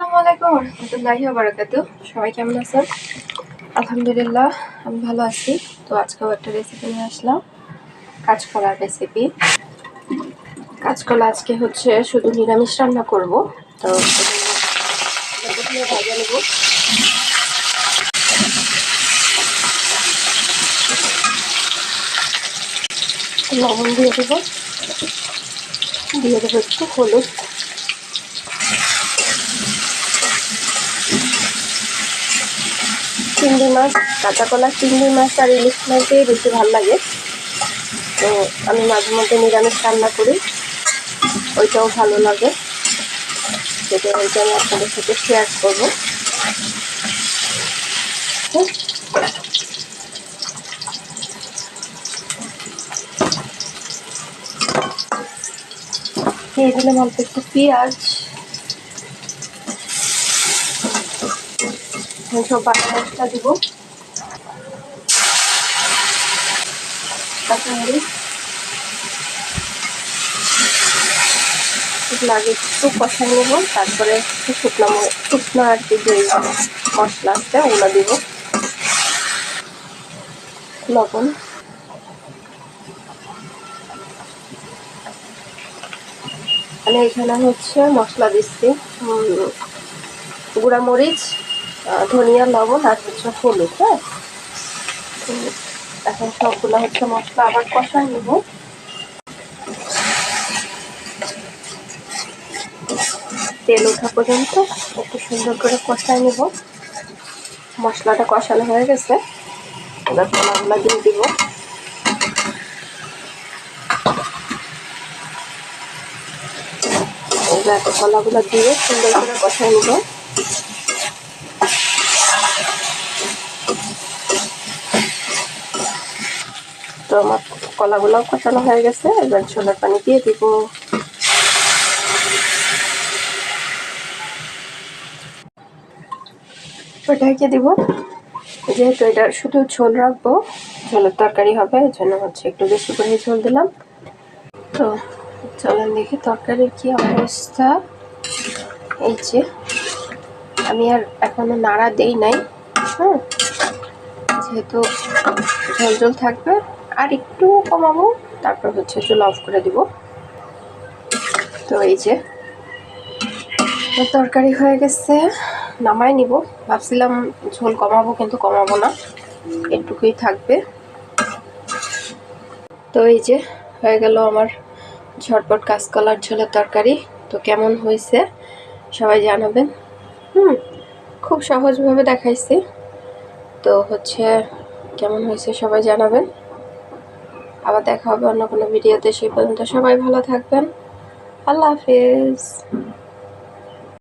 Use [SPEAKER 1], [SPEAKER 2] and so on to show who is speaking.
[SPEAKER 1] আসসালামু আলাইকুম রহমতুল্লাহি বারাকাতু সবাই কেমন আছেন? আলহামদুলিল্লাহ, আমি ভালো আছি। তো আজকেও একটা রেসিপি নিয়ে আসলাম। কাঁচকলার রেসিপি কাঁচকলা আজকে হচ্ছে শুধু নিরামিষ রান্না করব। তো ভাজা নেব লবণ দিয়ে দেবো। দিয়ে দেবো একটু হলুদ। চিংড়ি মাছ কাঁচা কলা চিংড়ি মাছ আর ইলিশ মাছ দিয়ে বেশি ভালো লাগে। তো আমি মাঝে মধ্যে নিরামিষ রান্না করি। ওইটাও ভালো লাগে। সেটা ওইটা আমি আপনাদের সাথে শেয়ার করব। দিয়ে দিলাম অল্প একটু পেঁয়াজ। সব বাটা মশলা দিব। কাঁচামরিচ এগুলো আগে একটু কষাই নেব, তারপরে শুকনো শুকনো আর কি যে মশলা আছে ওগুলো দিব। লবণ। মানে এখানে হচ্ছে মশলা দিচ্ছি। গুঁড়া মরিচ ধনিয়া, লবণ আর হচ্ছে হলুদ হ্যাঁ? এখন সবগুলো হচ্ছে মশলা আবার কষা নিব। তেল ওঠা পর্যন্ত একটু সুন্দর করে কষায় নিব। মশলাটা কষানো হয়ে গেছে। এবার কলাগুলো দিয়ে দিব। এবার কলাগুলো দিয়ে সুন্দর করে কষায় নিব। তো আমার কলাগুলোও কষানো হয়ে গেছে। এবার ছোলার পানি দিয়ে দিব। ওটাকে দিব? যেহেতু এটা শুধু ঝোল রাখব, ঝোলের তরকারি হবে, এই জন্য হচ্ছে একটু বেশি করে ঝোল দিলাম। তো চলেন দেখি তরকারির কি অবস্থা। এই যে, আমি আর এখনও নাড়া দেই নাই হ্যাঁ? যেহেতু ঝোল ঝোল থাকবে আর একটু কমাবো, তারপর হচ্ছে চুল অফ করে দিব। তো এই যে তরকারি হয়ে গেছে, নামাই নিব। ভাবছিলাম ঝোল কমাবো কিন্তু কমাবো না, এটুকুই থাকবে। তো এই যে, হয়ে গেল আমার ঝটপট কাঁচকলার ঝোলের তরকারি। তো কেমন হয়েছে সবাই জানাবেন। হুম, খুব সহজভাবে দেখাইছি। তো হচ্ছে কেমন হয়েছে সবাই জানাবেন। আবার দেখা হবে অন্য কোনো ভিডিওতে সেই পর্যন্ত সবাই ভালো থাকবেন। আল্লাহ হাফিজ।